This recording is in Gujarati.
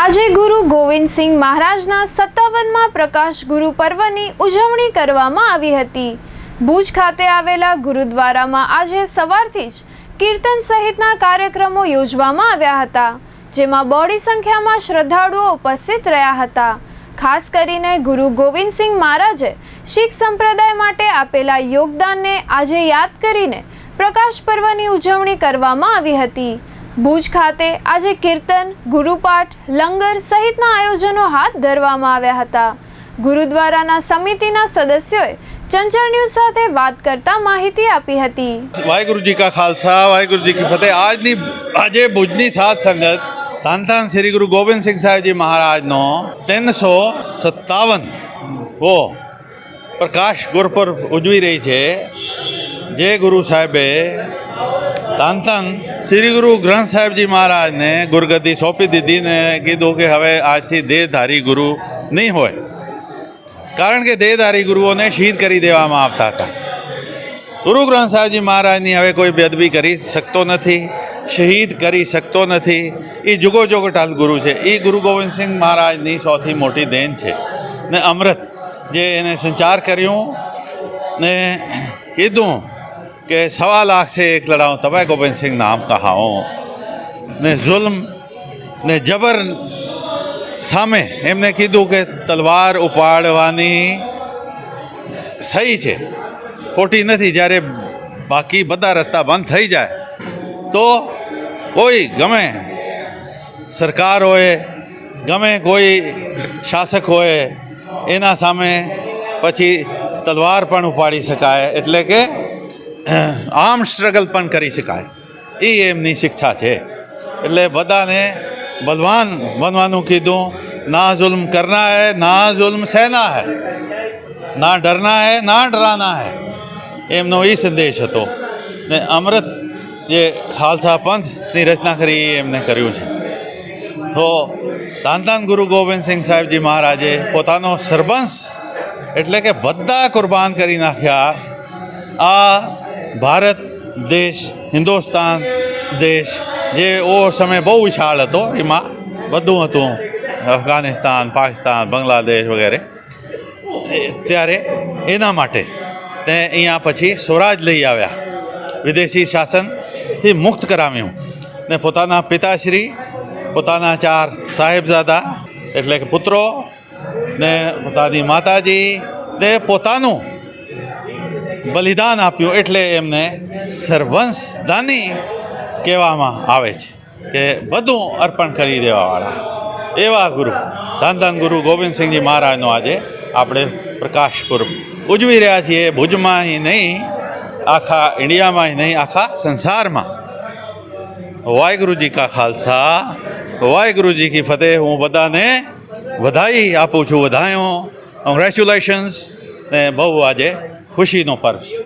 આજે ગુરુ ગોવિંદસિંહ મહારાજના સત્તાવનમાં પ્રકાશ ગુરુ પર્વની ઉજવણી કરવામાં આવી હતી. ભુજ ખાતે આવેલા ગુરુદ્વારામાં આજે સવારથી જ કીર્તન સહિતના કાર્યક્રમો યોજવામાં આવ્યા હતા, જેમાં બોડી સંખ્યામાં શ્રદ્ધાળુઓ ઉપસ્થિત રહ્યા હતા. ખાસ કરીને ગુરુ ગોવિંદસિંહ મહારાજે શીખ સંપ્રદાય માટે આપેલા યોગદાનને આજે યાદ કરીને પ્રકાશ પર્વની ઉજવણી કરવામાં આવી હતી. ભુજ ખાતે આજે કીર્તન, ગુરુપાઠ, લંગર સહિતના આયોજનો હાથ ધરવામાં આવ્યા હતા. ગુરુદ્વારાના સમિતિના સદસ્યોએ ચંચળ ન્યૂઝ સાથે વાત કરતા માહિતી આપી હતી. વાહેગુરુજી કા ખાલસા, વાહેગુરુજી કી ફતેહ. આજની, આજે ભુજની સાત સંગત ધન ધન શ્રી ગુરુ ગોવિંદ સિંહ સાહેબજી મહારાજનો ત્રણસો સત્તાવન વો પ્રકાશ ગુરપર ઉજવી રહી છે. જે ગુરુ સાહેબે ધન ધન શ્રી ગુરુ ગ્રંથ સાહેબજી મહારાજને ગુરગદ્દી સોંપી દીધી ને કીધું કે હવે આજથી દેહધારી ગુરુ નહીં હોય. કારણ કે દેહધારી ગુરુઓને શહીદ કરી દેવામાં આવતા હતા. ગુરુ ગ્રંથ સાહેબજી મહારાજની હવે કોઈ બેદબી કરી શકતો નથી, શહીદ કરી શકતો નથી. એ જુગો જોગટાલ ગુરુ છે. એ ગુરુ ગોવિંદસિંહ મહારાજની સૌથી મોટી દેન છે. ને અમૃત, જે એને સંચાર કર્યું ને કીધું કે સવા લાખ છે એક લડાઉં તબે ગોવિંદસિંહ નામ કહાઓ ને જુલ્મ ને જબર સામે એમને કીધું કે તલવાર ઉપાડવાની સહી છે ખોટી નથી જ્યારે બાકી બધા રસ્તા બંધ થઈ જાય તો કોઈ ગમે સરકાર હોય ગમે કોઈ શાસક હોય એના સામે પછી તલવાર પણ ઉપાડી શકાય એટલે કે આર્મ સ્ટ્રગલ પણ કરી શકાય. એ એમની શિક્ષા છે. એટલે બધાને બલવાન બનવાનું કીધું, ના જુલ્મ કરના હૈ, ના જુલ્મ સહેના હૈ. ના ડરના હૈ, ના ડરાના હૈ. એમનો એ સંદેશ હતો. ને અમૃત જે ખાલસા પંથની રચના કરી એ એમને કર્યું છે. તો ધન ધન ગુરુ ગોવિંદસિંહ સાહેબજી મહારાજે પોતાનો સરબંશ એટલે કે બધા કુરબાન કરી નાખ્યા. આ ભારત દેશ, હિન્દુસ્તાન દેશ જે ઓ સમય બહુ વિશાળ હતો, એમાં બધું હતું. અફઘાનિસ્તાન, પાકિસ્તાન, બાંગ્લાદેશ વગેરે. ત્યારે એના માટે તે અહીંયા પછી સ્વરાજ લઈ આવ્યા. વિદેશી શાસનથી મુક્ત કરાવ્યું. ને પોતાના પિતાશ્રી, પોતાના ચાર સાહેબજાદા એટલે કે પુત્રો, ને પોતાની માતાજી, ને પોતાનું બલિદાન આપ્યું એટલે એમને સર્વંશદાની કહેવામાં આવે છે કે બધું અર્પણ કરી દેવાવાળા. એવા ગુરુ. ધન ધન ગુરુ ગોવિંદસિંહજી મહારાજનો આજે આપણે પ્રકાશપુર ઉજવી રહ્યા છીએ. ભુજમાં નહીં, આખા ઇન્ડિયામાં નહીં, આખા સંસારમાં. વાહેગુરુજી કા ખાલસા વાહેગુરુજી કી ફતેહ, હું બધાને વધાઈ આપું છું, વધાયો. કોંગ્રેચ્યુલેશન્સ ને બહુ આજે ખુશીનો પર્વ છે.